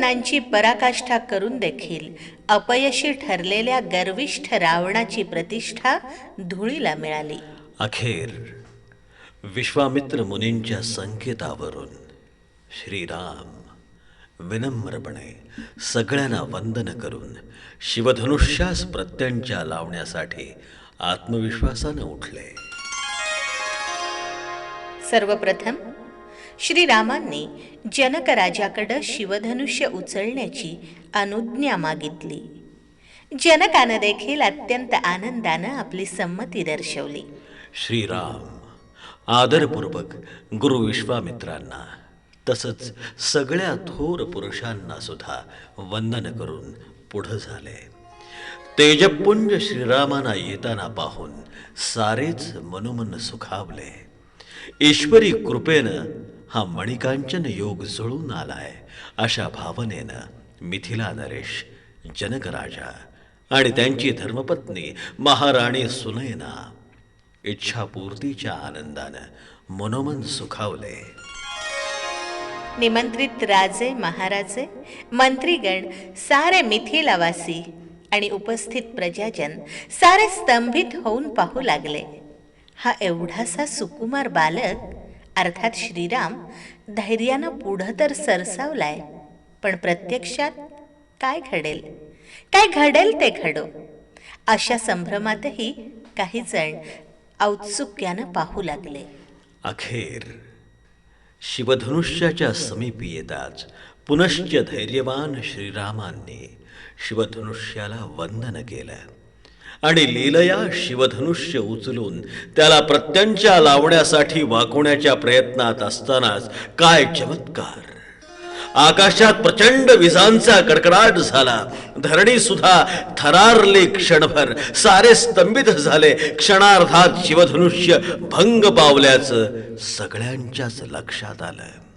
प्रयत्नांची पराकाष्ठा करून देखील अपयशी ठरलेल्या गर्विष्ठ रावणाची प्रतिष्ठा धुळीला मिळाली. अखेर विश्वामित्र मुनींच्या संकेतावरून श्रीराम विनम्रपणे सगळ्यांना वंदन करून शिवधनुष्यास प्रत्यंच्या लावण्यासाठी आत्मविश्वासानं उठले. सर्वप्रथम श्रीरामांनी जनक राजाकडं शिवधनुष्य उचलण्याची अनुज्ञा मागितली. जनकानं देखील अत्यंत आनंदानं आपली संमती दर्शवली. श्रीराम आदरपूर्वक गुरु विश्वामित्रांना तसंच सगळ्या थोर पुरुषांना सुद्धा वंदन करून पुढं झाले. तेजपुंज श्रीरामांना येताना पाहून सारेच मनोमन सुखावले. ईश्वरी कृपेनं हा मणिकांचन योग जुळून आलाय. अशा भावनेनं मिथिला नरेश जनकराजा आणि त्यांची धर्मपत्नी महाराणी सुनयना इच्छापूर्तीच्या आनंदानं मनोमन सुखावले. निमंत्रित राजे महाराजे मंत्रीगण सारे मिथिलावासी आणि उपस्थित प्रजाजन सारे स्तंभित होऊन पाहू लागले. हा एवढासा सुकुमार बालक अर्थात श्रीराम धैर्यानं पुढं तर सरसावलाय पण प्रत्यक्षात काय घडेल? काय घडेल ते घडो. अशा संभ्रमातही काही जण औत्सुक्यानं पाहू लागले. अखेर शिवधनुष्याच्या समीपी येताच पुनश्च धैर्यवान श्रीरामांनी शिवधनुष्याला वंदन केलं. आणि लीलया शिवधनुष्य उचलून त्याला प्रत्यंच्या लावण्यासाठी वाकवण्याच्या प्रयत्नात असतानाच काय चमत्कार. आकाशात प्रचंड विजांचा कडकडाट झाला. धरणी सुद्धा थरारली क्षणभर. सारे स्तंभित झाले. क्षणार्धात शिवधनुष्य भंग पावल्याचं सगळ्यांच्याच लक्षात आलं.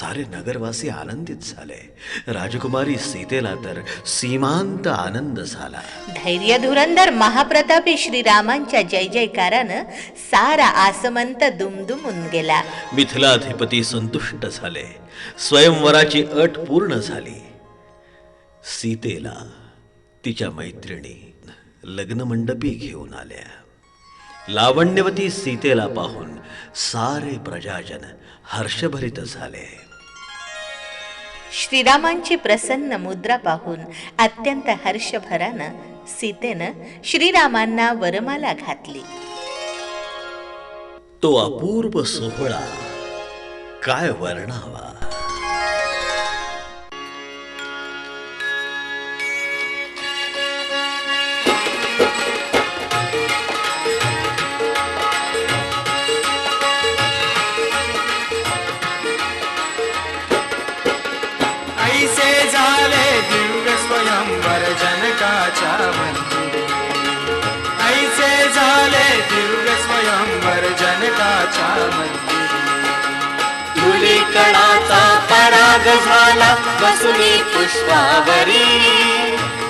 सारे नगरवासी आनंदित झाले. राजकुमारी सीतेला तर सीमांत आनंद झाला. धैर्य धुरंधर महाप्रतापी श्रीरामांच्या जय जयकारानं सारा आसमंत दुमदुमून गेला. मिथिलाधिपती संतुष्ट झाले. स्वयंवराची अट पूर्ण झाली. सीतेला तिच्या मैत्रिणी लग्नमंडपी घेऊन आल्या. लावण्यवती सीतेला पाहून सारे प्रजाजन हर्षभरित झाले. श्रीरामांची प्रसन्न मुद्रा पाहून अत्यंत हर्षभरानं सीतेनं श्रीरामांना वरमाला घातली. तो अपूर्व सोहळा काय वर्णावा? राग झाला वसुली पुष्पावरी.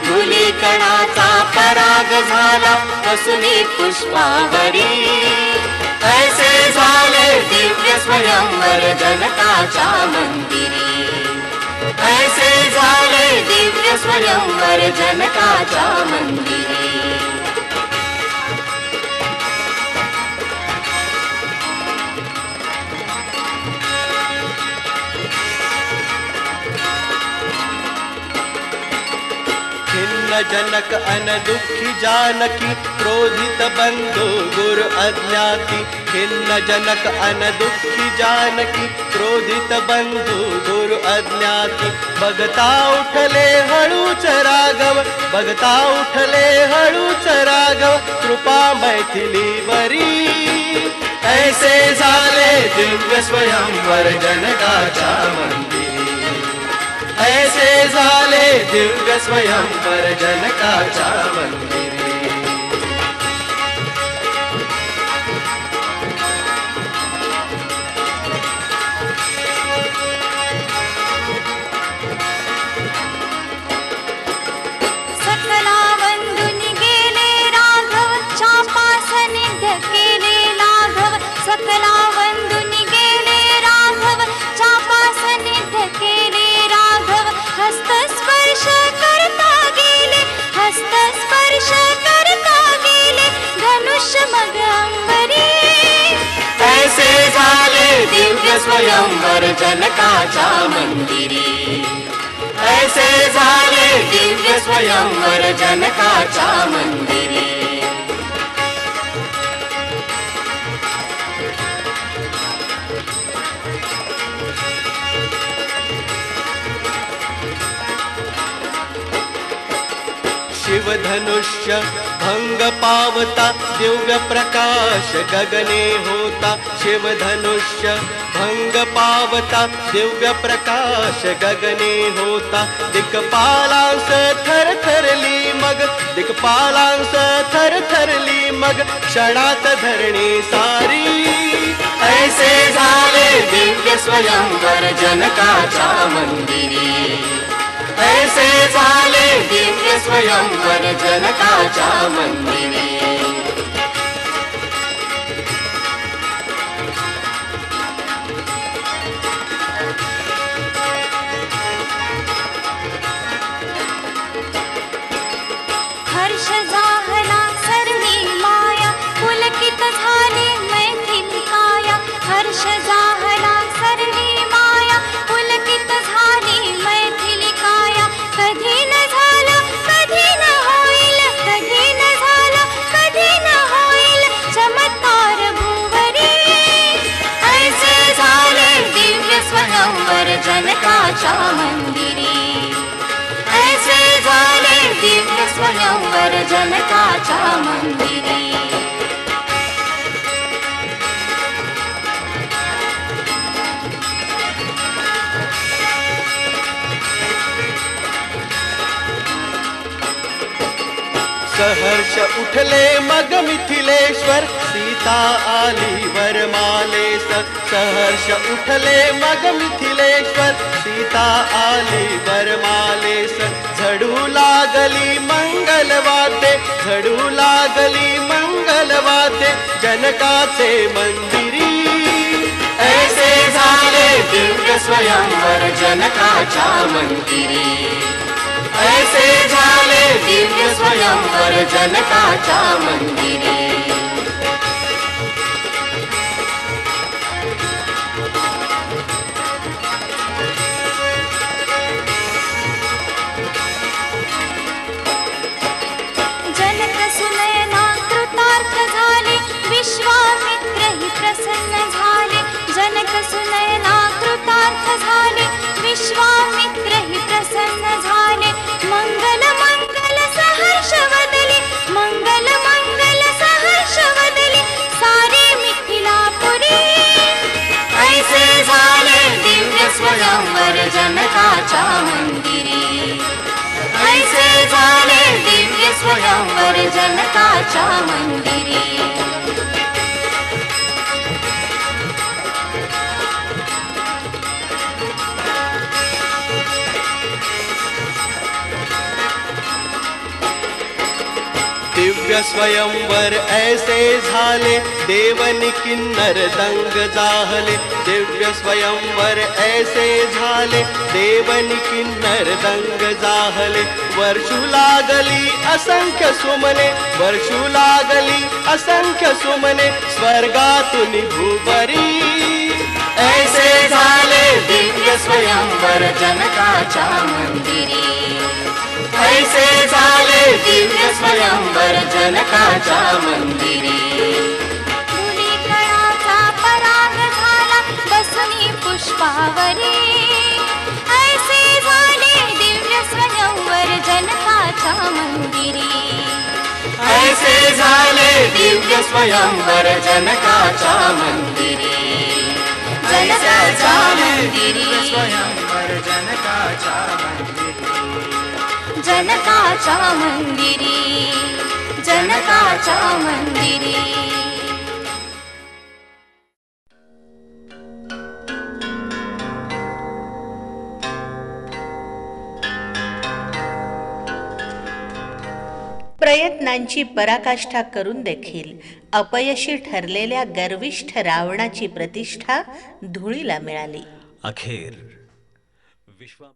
धुलीकणाचा पराग झाला वसुली पुष्पावरी. ऐसे झाले दिव्य स्वयंवर जनकाच्या मंदिरी. ऐसे झाले दिव्य स्वयंवर जनकाच्या मंदिरी. जनक अन दुःखी जानकी क्रोधित बंधु गुरु अज्ञाति खिन्न जनक अन दुःखी जानकी क्रोधित बंधु गुरु अज्ञाति। बघता उठले हळूच राघव बघता उठले हळूच राघव कृपा मैथिली वरी ऐसे झाले दिव्य स्वयंवर जनकाच्या मंदिरी ऐसे झाले दिव्य स्वयंवर जनकाच्या मंदिरी स्वयंवर जनकाच्या मंदिरी. ऐसे झाले दिव्य स्वयंवर जनकाच्या मंदिरी. शिवधनुष्य भंग पावता दिव्य प्रकाश गगने होता. शिवधनुष्य भंग पावता दिव्य प्रकाश गगने होता. दिक्पालांस थर थरली मग दिक्पालांस थर थरली मग क्षणात धरणी सारी. ऐसे झाले दिव्य स्वयंवर जनकाच्या मंदिरी. ऐसे झाले दिव्य स्वयंवर जनकाच्या मंदिरी जनकाच्या सहर्ष उठले मग मिथिलेश्वर. सीता आली वरमालेस सहर्ष उठले मग मिथिलेश्वर. सीता आली वरमालेस झडू लागली मंगलवाद्ये झडू लागली मंगलवाद्ये जनकाचे मंदिरी. ऐसे झाले दिव्य स्वयंवर जनकाच्या मंदिरी. ऐसे झाले दिव्य स्वयंवर जनकाच्या मंदिरी. जनक सुनयना कृतार्थ झाले विश्वामित्र ही प्रसन्न झाले. जनक सुनयना कृतार्थ झाले विश्वामित्र ही प्रसन्न झाले. स्वयंवर जनकाच्या स्वयंवर ऐसे झाले, देवनि किन्नर दंग जाहले। दिव्य स्वयंवर ऐसे झाले, देवनि किन्नर दंग जाहले। वर्षू लागली असंख्य सुमने, वर्षू लागली असंख्य सुमने, स्वर्गातून भूबरी ऐसे झाले दिव्य स्वयंवर जनकाच्या मंदिरी। ऐसे दिव्य स्वयंवर जनकाच्या मंदिरी. धुलीकणाचा पराग झाला बसनी पुष्पावरी. ऐसे झाले दिव्य स्वयंवर जनकाच्या मंदिरी. ऐसे झाले दिव्य स्वयंवर जनकाच्या मंदिरी. जनकाच्या मंदिरी. स्वयंवर जनकाच्या जनकाच्या मंदिरी जनकाच्या मंदिरी प्रयत्नांची पराकाष्ठा करून देखील अपयशी ठरलेल्या गर्विष्ठ रावणाची प्रतिष्ठा धुळीला मिळाली. अखेर विश्वा